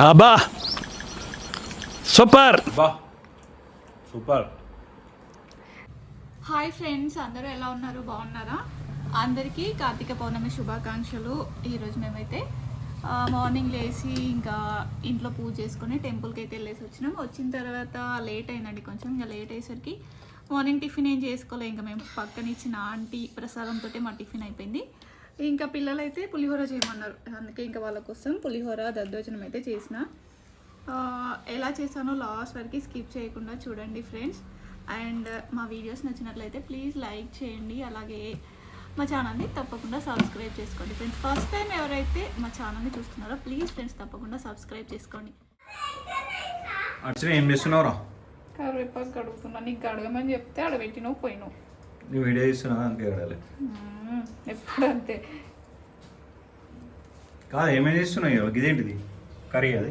అబ్బా! సూపర్! బా super. Hi friends అందరూ ఎలా ఉన్నారు? బాగున్నారా? అందరికీ కార్తీక పౌర్ణమి శుభాకాంక్షలు. ఈరోజు మేమైతే మార్నింగ్ లేచి ఇంకా ఇంట్లో పూజ చేసుకొని టెంపుల్కి అయితే వెళ్ళేసి వచ్చినాం. వచ్చిన తర్వాత లేట్ అయిందండి కొంచెం. ఇంకా లేట్ అయ్యేసరికి మార్నింగ్ టిఫిన్ ఏం చేసుకోలే. ఇంకా మేము పక్కన ఇచ్చిన ఆంటీ ప్రసాదంతో మా టిఫిన్ అయిపోయింది. ఇంకా పిల్లలైతే పులిహోర చేయమన్నారు. అందుకే ఇంకా వాళ్ళ కోసం పులిహోర దద్దోజనం అయితే చేసిన. ఆ, ఎలా చేశానో లాస్ట్ వరకు స్కిప్ చేయకుండా చూడండి ఫ్రెండ్స్. అండ్ మా వీడియోస్ నచ్చినట్లయితే ప్లీజ్ లైక్ చేయండి. అలాగే మా ఛానల్ని తప్పకుండా సబ్స్క్రైబ్ చేసుకోండి ఫ్రెండ్స్. ఫస్ట్ టైం ఎవరైతే మా ఛానల్ని చూస్తున్నారో ప్లీజ్ ఫ్రెండ్స్ తప్పకుండా సబ్స్క్రైబ్ చేసుకోండి. ఏం కరివేపాకు కడుగుతున్నా. నీకు అడగమని చెప్తే ఆడ పెట్టినవు పోయినావు నువ్వు వీడియో అందుకే అడగాలి. మ్మ్. ఎప్పుడు అంతే. కాదు ఏమేం చేస్తున్నావు ఇదేంటిది? కర్రీ అది?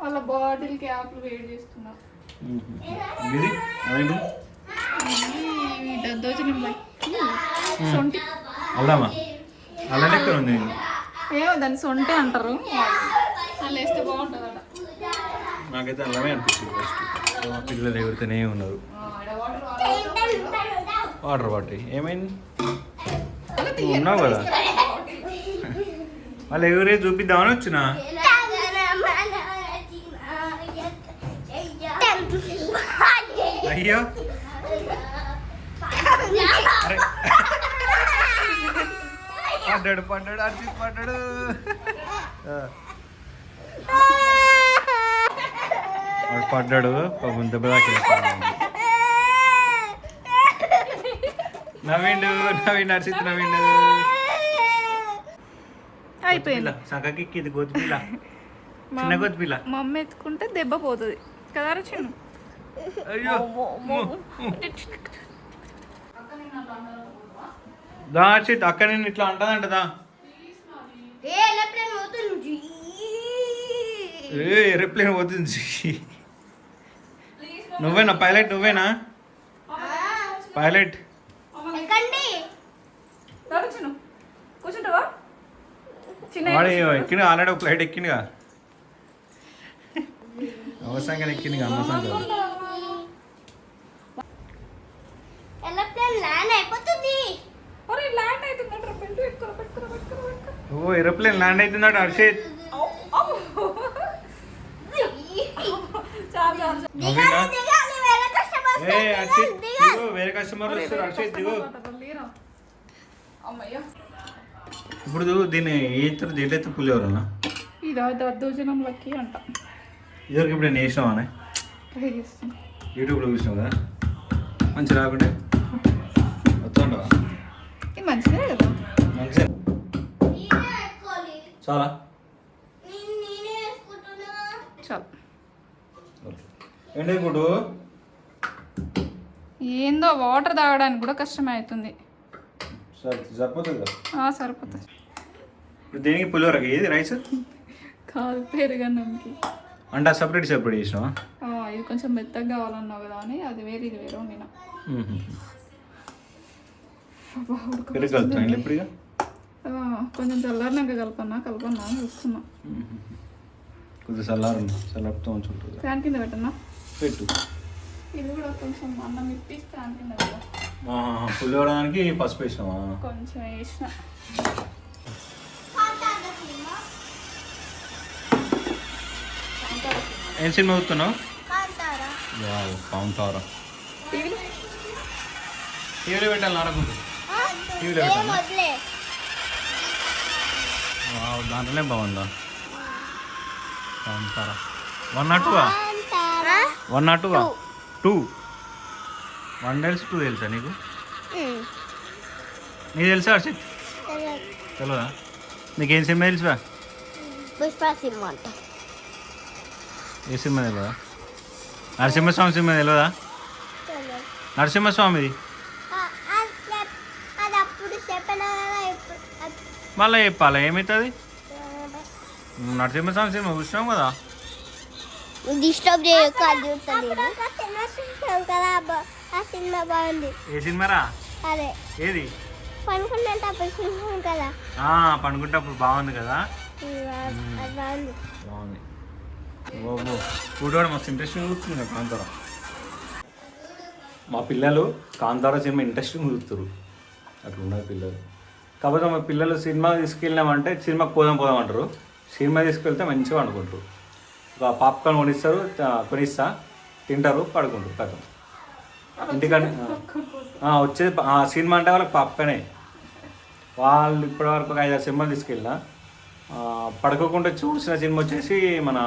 వాళ్ళే బాటిల్ క్యాప్లు వేడి చేస్తున్నా. ఇది? అదేంటి? ఈ దద్దోజనం సొంటి. అల్లామా? అల్లం లెక్క ఉంది? ఏమో దాన్ని సొంటే అంటారు. అలా వేస్తే బాగుంటుందట. నాకైతే అల్లమే అనిపిస్తుంది ఫస్ట్ పిల్లలు ఎవరితోనే ఉన్నారు. వాటర్ వాటర్ ఏమైంది నువ్వు ఉన్నావు కదా. వాళ్ళు ఎవరే చూపిద్దామని వచ్చిన? అయ్యో. పడ్డాడు పడ్డాడు అర్జిత్ పడ్డాడు. పడ్డాడు పాపం దెబ్బ తాకిన నవ్విండు నవ్విండు అర్షిత్ నవ్విండు అయిపోయింది. సంకకి ఇది గోతిపిల్ల చిన్న గోతిపిల్ల మా అమ్మ ఎత్తుకుంటే దెబ్బ పోతుంది. కదా చిన్న అయ్యో. దా అర్షిత్ అక్క నేను ఇట్లా అంటదంటదా? ఏ ఏరోప్లేన్ పోతుంది నువ్వేనా పైలట్ నువ్వేనా? పైలట్ చిన్న కూర్చుంటావా? చిన్న ఎక్కిన ఆల్రెడీ ఒక ఫ్లైట్ ఎక్కిందిగా అవసరంగా ల్యాండ్ అవుతుందంట ఓ ఏరోప్లేన్ ల్యాండ్ హర్షిత్ వేరే కస్టమర్ వస్తారు. హర్షిత్ దిగు అమ్మయ్య ఇప్పుడు దీన్ని ఏంతో దీంట్లో పులిహోరనా? ఇదా దద్దోజనం లక్కీ అంట. ఇదివరకు ఇప్పుడు నేను వేసినావానే ట్రై యూట్యూబ్లో చూసినావు కదా? మంచి రాకుంటే వస్తుండవా ఇది మంచిదే కదా. మంచిగా చాలా? చాలు. ఏంటి ఇప్పుడు ఏందో వాటర్ తాగడానికి కూడా కష్టమే అవుతుంది. సరే సరిపోతుంది సరిపోతుంది. ఇప్పుడు దీనికి పులిహోరకి ఏది రైస్? కాదు పెరుగన్నంకి అంటే సపరేట్ సపరేట్ చేసినావా? ఆ, ఇది కొంచెం మెత్తగా కావాలన్నావు కదా అని అది వేరే ఇది వేరే వండిన. పెరుగు కలుపుతాను ఇప్పుడు కొంచెం చల్లారినాక కలపన్నా కలపన్నా చూస్తున్నా. కొద్దిగా చల్లారు చల్లారుతో ఉంచుంటుంది ఫ్యాన్ కింద పెట్టన్నా పెట్టు. ఇది కూడా కొంచెం అన్నం ఇప్పి ఫ్యాన్ కింద పులిహోరానికి పసుపు వేసినావా? కొంచెం వేసిన. ఏం సినిమా చూస్తున్నావు? కాంతారా టీవీలో? పెట్టాలి నాడకుంటు టీవీలో పెట్టాలి. దాంట్లోనే బాగుందా? కాంతారా వన్ నాట్ టూవా? వన్ నాట్ టూవా? టూ. వన్ తెలుసు టూ తెలుసా నీకు? నీకు తెలుసా హర్షిత్? తెలియదా నీకేం సినిమా తెలుసా? పుష్ప సినిమా అంట. ఏ సినిమా తెలియదా నరసింహస్వామి సినిమా తెలియదా నరసింహస్వామిది? మళ్ళీ చెప్పాలా? ఏమవుతుంది నరసింహస్వామి సినిమా చూసినాం కదా? డిస్టర్బ్ చేయక ఆ సినిమా బాగుంది ఏ సినిమారా అదే ఏది పనుకున్నట్టు అప్పుడు సినిమా కదా బాగుంది. కదా బాగుంది. బాబు మస్తు ఇంట్రెస్టింగ్ చూస్తుంది కాంతార. మా పిల్లలు కాంతార సినిమా ఇంట్రెస్టింగ్ చూస్తారు. అట్లా ఉన్నారు పిల్లలు. కాకపోతే మా పిల్లలు సినిమా తీసుకెళ్ళామంటే సినిమాకి పోదాం పోదాం అంటారు. సినిమా తీసుకెళ్తే మంచిగా అనుకుంటారు ఒక పాప్కార్న్ కొనిస్తారు కొనిస్తా తింటారు పడుకుంటారు కథం ఇంటికంటే ఆ, వచ్చేది సినిమా అంటే వాళ్ళకి పాప్కార్నే. వాళ్ళు ఇప్పటివరకు ఒక ఐదారు సినిమాలు తీసుకెళ్ళిన పడుకోకుండా చూసిన సినిమా వచ్చేసి మన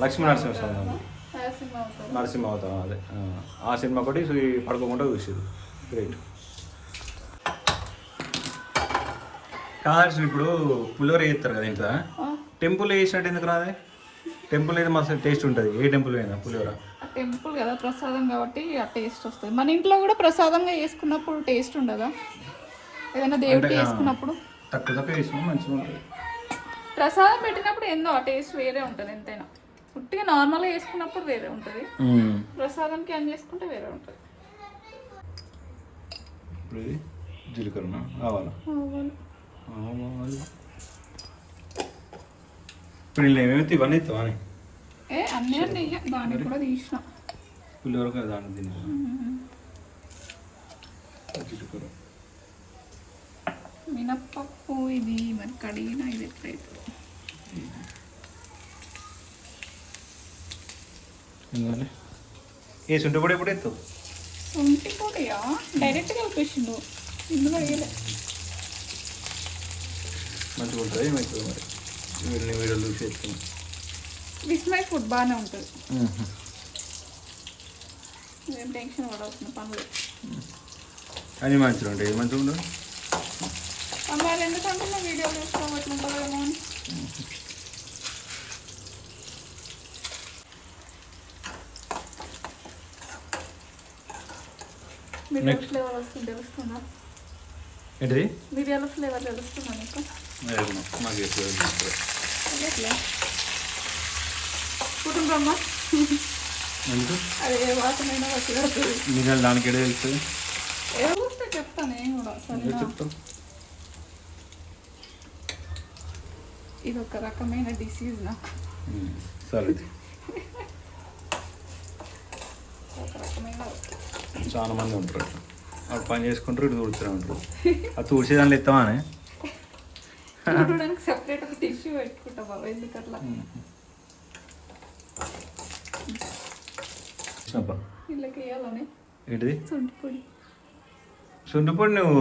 లక్ష్మీ నరసింహస్వామి సినిమా అవుతుంది నరసింహ అవతారం అదే. ఆ, సినిమా ఒకటి పడుకోకుండా చూసేది. గ్రేట్ కావాల్సిన ఇప్పుడు పులిహోర చేస్తారు కదా ఇంట్లో? టెంపుల్ వేసినట్టు ఎందుకు రాదే టెంపుల్ అయితే మస్తు టేస్ట్ ఉంటుంది. ఏ టెంపుల్ అయినా పులిహోర? టెంపుల్ కదా ప్రసాదం కాబట్టి ఆ టేస్ట్ వస్తుంది. మన ఇంట్లో కూడా ప్రసాదంగా చేసుకున్నప్పుడు టేస్ట్ ఉండదా? ఏదైనా దేవుడికి చేసుకున్నప్పుడు? తక్కువ తక్కువ వేసినా మంచిగా ఉంటుంది. ప్రసాదం పెట్టినప్పుడు ఏందో ఆ టేస్ట్ వేరే ఉంటుంది ఎంతైనా. పుట్టిగా నార్మల్గా చేసుకున్నప్పుడు వేరే ఉంటుంది. ప్రసాదానికి ఏం చేసుకుంటే వేరే ఉంటుంది. జీలకర్ర ఆవాలా. ఆవాలు. ఇప్పుడు ఏమేమి ఇవన్నీ ఇస్తావా ఏ అన్నీ అన్నీ దాన్ని కూడా తీసిన. పులిహోర కదా దాంట్లో తిని జీలకర్ర. మినప్పప్పు ఇది మరి కడిగిన ఇది ఎందుకని ఏ శుంఠి పొడి ఎప్పుడు ఎత్తావు? సొంటి పొడియా? డైరెక్ట్ కలిపేసిండు. ఇందులో వేయలే. మంచిగా ఉంటుంది ఏమవుతుంది మరి? వీళ్ళని వీడియోలు చూసి ఎత్తుకుని విస్మై ఫుడ్ బాగానే ఉంటుంది. ఏం టెన్షన్ పడవలసిన పనులు. అది మంచిగా ఉంటాయి మంచిగా ఉండదు మరి ఎందుకంటే నేను వీడియో ఉంటుందేమో అని. మిరియాల. ఫ్లేవర్ వస్తుంది తెలుస్తుందా? ఏంటిది? మిరియాల ఫ్లేవర్ తెలుస్తుందా నీకు. ఎట్లా కుటుంబమ్మ. ఎందుకు? అది వాసనైనా దానికి తెలుస్తుంది? ఏ చూస్తే చెప్తాను నేను కూడా ఇది ఒక రకమైన డిసీజ్ నాకు. సరే. ఒక రకమైన చాలా మంది ఉంటారు వాళ్ళు పని చేసుకుంటారు ఇటు తుడుతూనే ఉంటారు. అది తుడిచే దాంట్లో ఇస్తామని చూడడానికి సెపరేట్ ఒక టిష్యూ పెట్టుకుంటా బాబా ఎందుకు అట్లా వీళ్ళకి వేయాలని? ఏంటిది? సొంటి పొడి. శుంఠి పొడి నువ్వు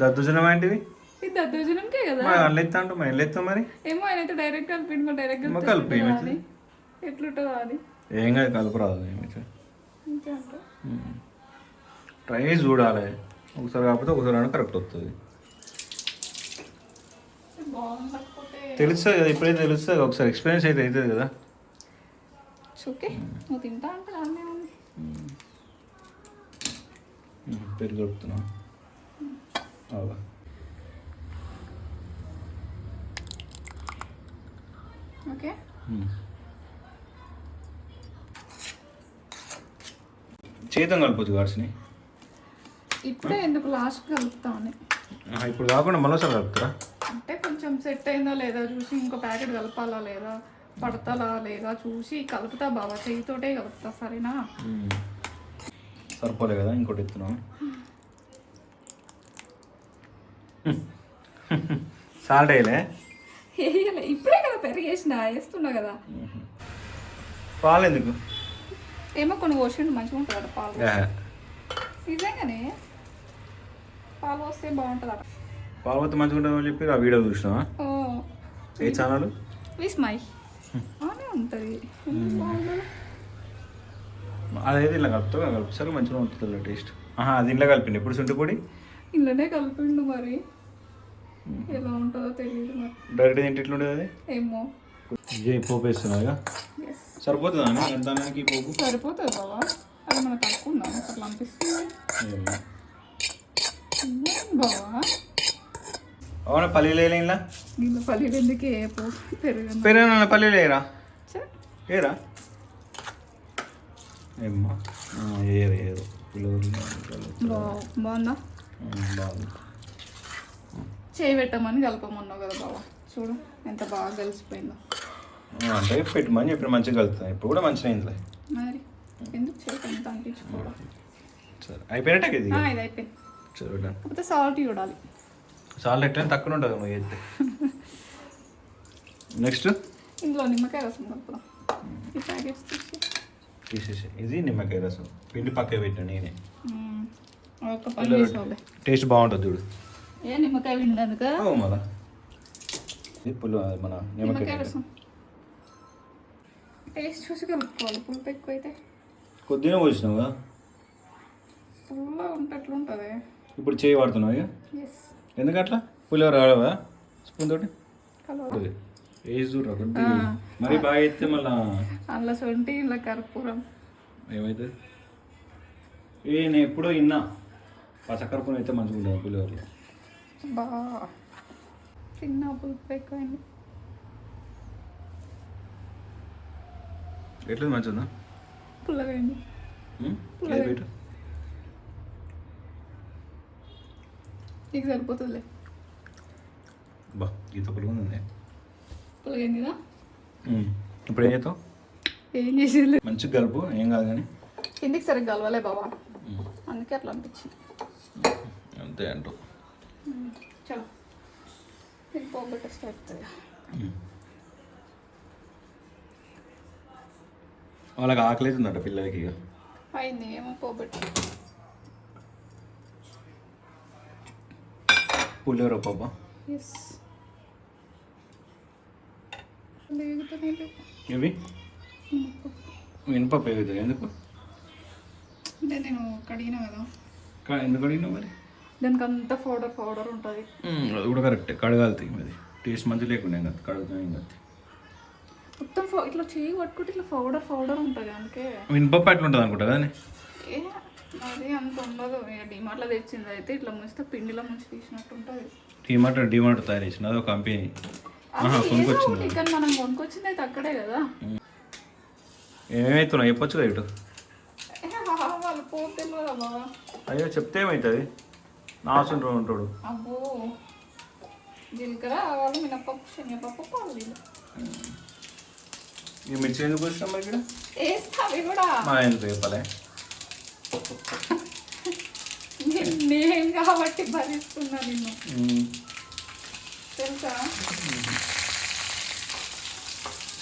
దద్దోజనం ఏంటిది? ఇది దద్దోజనంకే కదా? మరి అల్లు ఎత్తా అంటావు మరి? ఎల్లు ఎత్తావు మరి? ఏమో ఆయన అయితే డైరెక్ట్ కలిపి డైరెక్ట్ మరి కలిపి ఏమైతుంది? ఎట్లుంటుందో అది. ఏం కాదు కలుపురాదు ఏమి అంతే అంట. ట్రై చేసి చూడాలి. ఒకసారి కాకపోతే ఒకసారి అయినా కరెక్ట్ వస్తుంది తెలుస్తుంది కదా ఇప్పుడైతే తెలుస్తుంది ఒకసారి ఎక్స్పీరియన్స్ అయితే అవుతుంది కదా. ఓకే నువ్వు తింటా అంటే దాన్నే ఉంది పెరుగు ఓకే. చేతం కలపచ్చు గాడ్స్ని. ఇప్పుడే ఎందుకు లాస్ట్ కలుపుతామని. ఇప్పుడు కాకుండా మరోసారి కలుపుతారా? అంటే కొంచెం సెట్ అయిందా లేదా చూసి ఇంకో ప్యాకెట్ కలపాలా లేదా పడతాలా లేదా చూసి కలుపుతా బాబా చెయ్యితోటే కలుపుతా సరేనా. సరిపోలే కదా ఇంకోటి ఎత్తున్నాం సాల్ట్ వేయలే. వేయలే పెరిగేసిన వేస్తున్నా కదా. పాలు ఎందుకు? ఏమో కొన్ని పోసిండు మంచిగా ఉంటుంది అట పాలు నిజంగానే? పాలు వస్తే బాగుంటుంది అట పార్వతి మంచిగా ఉంటుందని చెప్పి ఆ వీడియో చూసినావా? ఏ ఛానల్? విస్మై బాగానే ఉంటుంది. అదైతే ఇలా కలుపుతా కలుపుతారు మంచిగా ఉంటుంది టేస్ట్. ఆహా అది ఇంట్లో కలిపిండి ఎప్పుడు శుంఠి పొడి ఇంట్లోనే కలిపిండు మరి. ఎలా ఉంటుందో తెలియదు మరి డైరెక్ట్ తింటే ఎట్లుండేది అది? ఏమో. ఇదే పోపు సరిపోతుందా అండి? ఎంత దానికి పోపు? సరిపోతుంది బాబా అది మనకు తక్కువ ఉందా? అట్లా అనిపిస్తుంది. అవునా పల్లీలు పల్లీలు ఎందుకు ఏ పో పెరుగు పెరిగిన పల్లీలు వేయరా? ఏరా ఏమ్మా ఏరు ఏరు బాగుందా? బాగుంది. చేయి పెట్టమని కలపమన్నావు కదా బావా. చూడు ఎంత బాగా కలిసిపోయిందో. అంటే పెట్టమని చెప్పిన మంచిగా కలుగుతుంది ఇప్పుడు కూడా మంచిగా అయింది మరి ఎందుకు చేతి ఎంత అంటించుకోవడం సరే అయిపోయినట్టే ఇది? అయిపోయింది. చూడండి కాకపోతే సాల్ట్ చూడాలి. చాలా ఎట్లా తక్కువ ఉంటుంది నువ్వు అయితే నెక్స్ట్ ఇందులో నిమ్మకాయ రసం కలుపుదాం. ఈ ప్యాకెట్స్ తీసి. తీసేసి ఇది నిమ్మకాయ రసం. పిండి పక్క పెట్టిన నేనే. టేస్ట్ బాగుంటుంది చూడు. ఏ నిమ్మకాయ మన నిమ్మకాయ టేస్ట్ చూసి కలుపుకోవాలి. పులుపు ఎక్కువ అయితే కొద్దిగా పోసినావుగా? పుల్ల ఉంటే ఎట్లుంటుంది ఇప్పుడు చేయి వాడుతున్నావు ఎందుకట్లా? పులిహోర రావా స్పూన్ తోటి? చూడరా కొద్దిగా మరి బాగా అయితే మళ్ళా? సొంటి ఇలా కర్పూరం. ఏమవుతుంది ఏ నేను ఎప్పుడో విన్నా పచ్చకరపురం అయితే మంచిగా ఉంటుంది పులిహోరలో. బా. తిన్నా పులుపు ఎక్కువైంది ఎట్లా మంచిదా పుల్లగైంది. నీకు సరిపోతుందిలే. బా గీత పులుగు ఉంది పుల్లగైందిదా? ఉమ్. ఇప్పుడు ఏం చేస్తావు? ఏం చేసేది? మంచిగా కలుపు ఏం కాదు కానీ. కిందికి సరిగ్గా కలవలే బాబా. అందుకే అట్లా అనిపించింది. అంతే అంటూ పోగొట్టేస్తే అవుతుంది వాళ్ళకి ఆకలి అవుతుందట పిల్లలకి ఇక. అయింది ఏమో పోగొట్టి పులిహోర పాప ఎస్. ఇవి మినపప్పు. అవుతుంది ఎందుకు? అంటే నేను కడిగిన కదా. ఎందుకు అడిగినావు మరి? దానికి అంత పౌడర్ పౌడర్ ఉంటుంది. అది కూడా కరెక్టే కడగాలి మరి టేస్ట్ మంచి లేకుండా కడుగుతాం కాదు. మొత్తం ఇట్లా చేయి పట్టుకుంటే ఇట్లా పౌడర్ పౌడర్ ఉంటుంది అందుకే. మినపప్పు ఎట్లా ఉంటుంది అనుకుంటా కదా అది అంత ఉండదు. ఇక డిమార్ట్లో తెచ్చింది అయితే ఇట్లా ముంచితే పిండిలో ముంచి తీసినట్టు ఉంటుంది. డిమార్ట్ డిమార్ట్ తయారు చేసిన కంపెనీ అది ఏదో కొనుక్కొచ్చింది. కానీ మనం కొనుక్కొచ్చింది అయితే అక్కడే కదా. ఏమవుతున్నావు చెప్పొచ్చు కదా ఇటు. అయ్యో చెప్తే ఏమవుతుంది నాసుండ్రు ఉంటాడు. అబ్బో జీలకర్ర ఆవాలు మినపప్పు శనగపప్పు పల్లీలు ఈ మిర్చి ఎందుకు వచ్చినాం మరి ఇక్కడ? వేస్తా అవి కూడా మా ఎందుకు చెప్పాలి? నేను కాబట్టి భరిస్తున్నా నిన్ను. తెలుసా?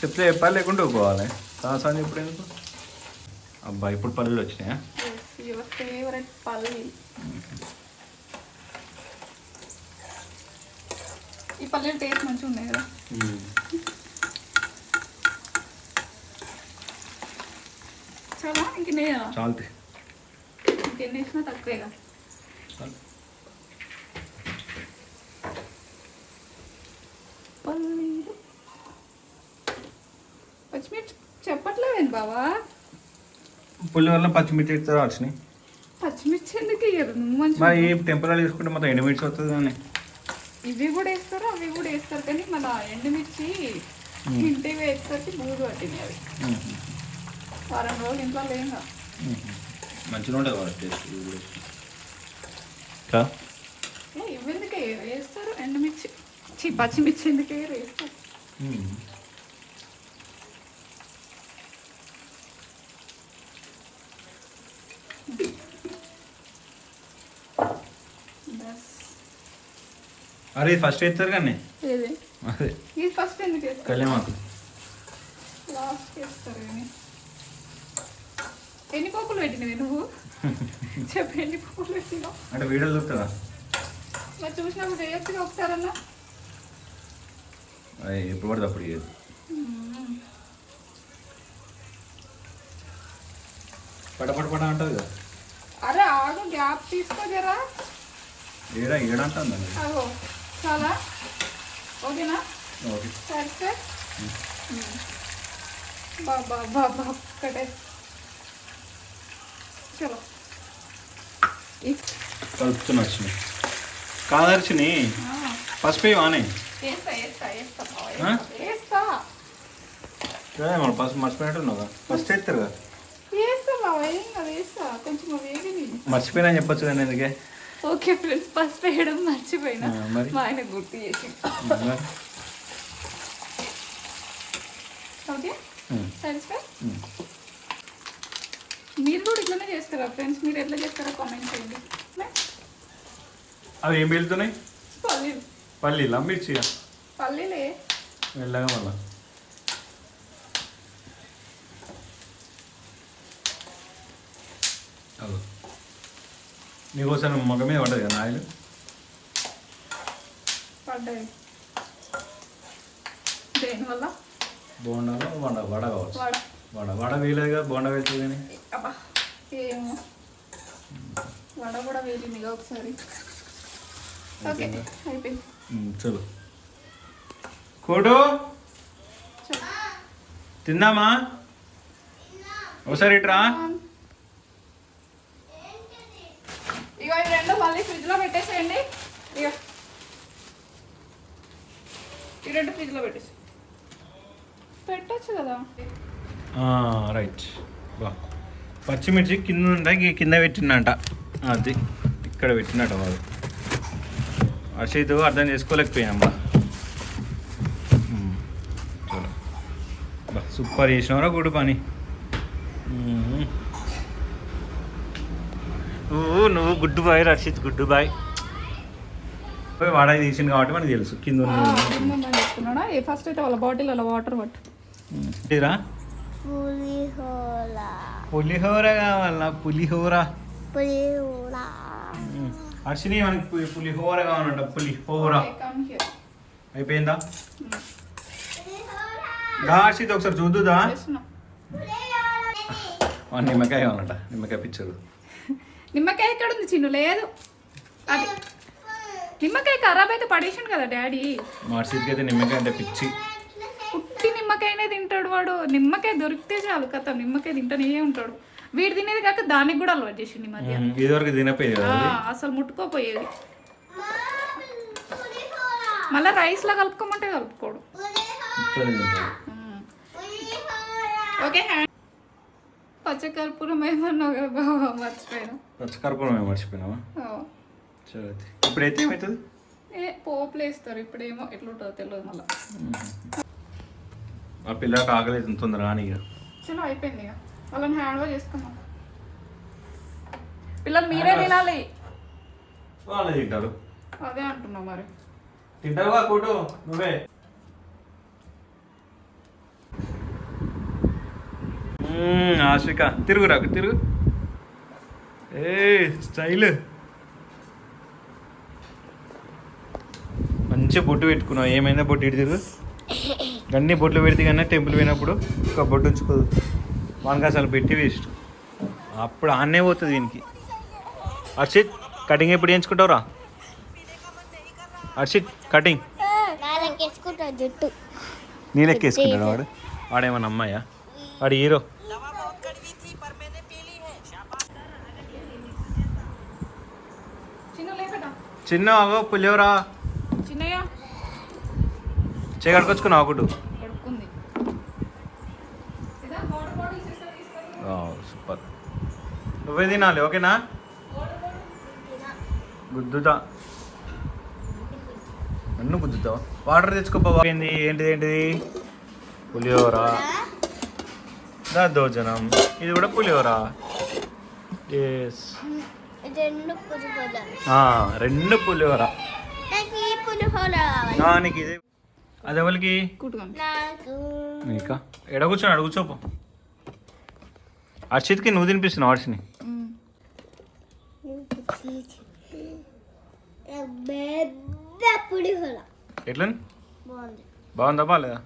చెప్తే చెప్పాలి లేకుంటే పోవాలి సాసాన్ని ఇప్పుడు ఎందుకు? అబ్బా ఇప్పుడు పల్లెలు వచ్చినాయా? యువర్ ఫేవరెట్ పల్లి. ఈ పల్లీలు టేస్ట్ మంచిగా ఉన్నాయి కదా. చాలా ఇంక నేనా చాలుతే. ఇంకెన్ని వేసినా తక్కువేగా. చాలు. పల్లీలు. పచ్చిమిర్చి చెప్పట్లేదేంటి బావా? పులిహోరలో పచ్చిమిర్చి ఇస్తారు వచ్చినాయి పచ్చిమిర్చి ఎందుకు ఇయ్యరు నువ్వు మంచి మరి టెంపరీ తీసుకుంటే మొత్తం ఎండుమిర్చి వస్తుంది కానీ ఇవి కూడా వేస్తారు అవి కూడా వేస్తారు. కానీ మన ఎండుమిర్చి ఇంటికి వేసేసరికి బూజు పట్టింది అవి. వారం రోజులు ఇంట్లో లేంగా మంచిగా టేస్ట్ కూడా. కా? ఏ ఇవి ఎందుకే? వేస్తారు ఎండుమిర్చి. చి పచ్చిమిర్చి ఎందుకే వేస్తారు? అరే ఫస్ట్ వేస్తారు కానీ. అదే. ఇది ఫస్ట్ ఎందుకు వేస్తారు కళ్యామాకు లాస్ట్ వేస్తారు కానీ. ఎన్ని పప్పులు పెట్టినవి నువ్వు? చెప్పు ఎన్ని పప్పులు పెట్టినావు? అంటే వీడియో చూస్తుందా మరి చూసినప్పుడు చేయొచ్చుగా ఒకసారన్నా? ఎప్పుడు పడితే అప్పుడు చేయదు పట పట అంటుంది కదా. అరే ఆగు గ్యాప్ తీసుకో జరా. ఏడా ఏడా అంటుంది అది. అగో. చాలా? ఓకేనా? ఓకే. సరే సార్ బాబా బాబా ఒక్కటే. చలో. కలుపుతున్నా వచ్చినాయి కాదర్చిని పసుపు వానే. మన పసుపు మర్చిపోయినట్టున్నావు ఫస్ట్ వేస్తారు కదా? వేస్తా బావ ఏం కాదు వేస్తా. కొంచెం వేగిని మర్చిపోయినా చెప్పొచ్చు కానీ ఎందుకే? ఓకే ఫ్రెండ్స్ పసుపు వేయడం మర్చిపోయినా ఆ, మరి? మా ఆయన గుర్తు చేసి ఓకే ఉమ్, సాటిస్ఫై ఉమ్. మీరు కూడా ఇట్లనే చేస్తారా ఫ్రెండ్స్ మీరు ఎట్లా చేస్తారో కామెంట్ చేయండి అవి ఏం వెళ్తున్నాయి పల్లీలు పల్లీలా మిర్చిగా పల్లీలే వెళ్ళగా మళ్ళా అదో నీకోసం మగ మీద పడ్డది కదా ఆయిల్ దేనివల్ల? బోండాలో వడ వడ కావచ్చు. వాడ. వడ వేయలేదుగా బోండా వెళ్తుంది కానీ ఏమో. వడ కూడా వేలిందిగా ఒకసారి. ఓకే అయిపోయింది? ఉమ్, చలో. చలో. తిందామా ఒకసారి ఇట్రా ఇగో ఈ రెండు మళ్ళీ ఫ్రిడ్జ్లో పెట్టేసేయండి. ఇక ఈ రెండు ఫ్రిడ్జ్లో పెట్టేసి పెట్టచ్చు కదా. రైట్. బా. పచ్చిమిర్చి కింద ఉంటాయి కింద పెట్టిందంట. అది ఇక్కడ పెట్టినట్ట వాడు అర్షిత్ అర్థం చేసుకోలేకపోయాం సూపర్ చేసినవరా గుడి పని. ఉమ్. నువ్వు నువ్వు గుడ్డు బాయ్ రషిత్ గుడ్డు బాయ్. పోయి వాడాయి తీసింది కాబట్టి మనకు తెలుసు కింద ఫస్ట్ అయితే వాళ్ళ బాటిల్ అలా వాటర్ పట్టు పులిహోర. కావాలా? పులిహోర. పులిహోర. అర్షిని మనకి పులిహోర కావాలంట పులిహోర. కమ్ హియర్ అయిపోయిందా? దా హర్షిత్ ఒకసారి చూద్దుదా? నిమ్మకాయ కావాలంట నిమ్మకాయ పిచ్చరు నిమ్మకాయ ఎక్కడ ఉంది చిన్ను? లేదు. అది నిమ్మకాయ ఖరాబ్ అయితే పడేసాను కదా డాడీ. అయితే నిమ్మకాయ అంటే పిచ్చి. ఉట్టి నిమ్మకాయనే తింటాడు వాడు. నిమ్మకాయ దొరికితే చాలు కథ. నిమ్మకాయ తింటానే ఉంటాడు. వీడు తినేది కాక దానికి కూడా అలవాటు చేసిండు ఈ మధ్య. ఇదివరకు తినపోయేది. అసలు ముట్టుకోపోయేది. మళ్ళీ రైస్లో కలుపుకోమంటే కలుపుకోడు. ఓకే పచ్చకర్పూరం ఏమన్నావు కదా బాబా మర్చిపోయాను. పచ్చకర్పూరం మేము మర్చిపోయినావా. సరే అయితే. ఇప్పుడైతే ఏమవుతుంది ఏ పోపులు వేస్తారు ఇప్పుడేమో ఎట్లుంటుందో తెలియదు మళ్ళీ. ఆ పిల్లకి అవుతుంది తొందరగా అని చలో అయిపోయింది ఇక. వాళ్ళని హ్యాండ్ వాష్ చేసుకున్నాం పిల్లలు మీరే తినాలి. వాళ్ళు తింటారు. అదే అంటున్నా మరి. తింటారుగా కూటు నువ్వే. మ్మ్, ఆశ్రిక తిరుగు రాకు తిరుగు. ఏ స్టైల్. మంచి బొట్టు పెట్టుకున్నావు. ఏమైందా బొట్టు ఇటు తిరుగు? అన్ని బొట్లు పెడితే కానీ టెంపుల్ పోయినప్పుడు ఒక బొట్టు ఉంచుకోదు వానికి అసలు పెట్టి వేస్ట్. అప్పుడు ఆన్నే పోతుంది దీనికి. హర్షిత్ కటింగ్ ఎప్పుడు చేయించుకుంటావురా? హర్షిత్ కటింగ్. జుట్టు. నీ లెక్క వేసుకుంటాడు వాడు? వాడేమన్నా అమ్మాయా? వాడు హీరో. చిన్న అగో పులిహోరా. చిన్నయ్య. చేయగడుకొచ్చుకున్నావు ఒకటి సూపర్. నువ్వే తినాలి ఓకేనా? గుద్దుతా. నన్ను గుద్దుతావు? వాటర్ తెచ్చుకోపోవా ఏంది ఏంటిది ఏంటిది? పులిహోర. దద్దోజనం ఇది కూడా పులిహోర. ఎస్ రెండు పులిహోర. రెండు పులిహోర. నాకు ఇదే. అది ఎవరికి? నీకా. ఎడ కూర్చొని అడుగు కూర్చోపో. హర్షిత్కి నువ్వు తినిపిస్తున్నావు హర్షిని ఎట్లా బాగుంది. బాగుందా బాగాలేదా.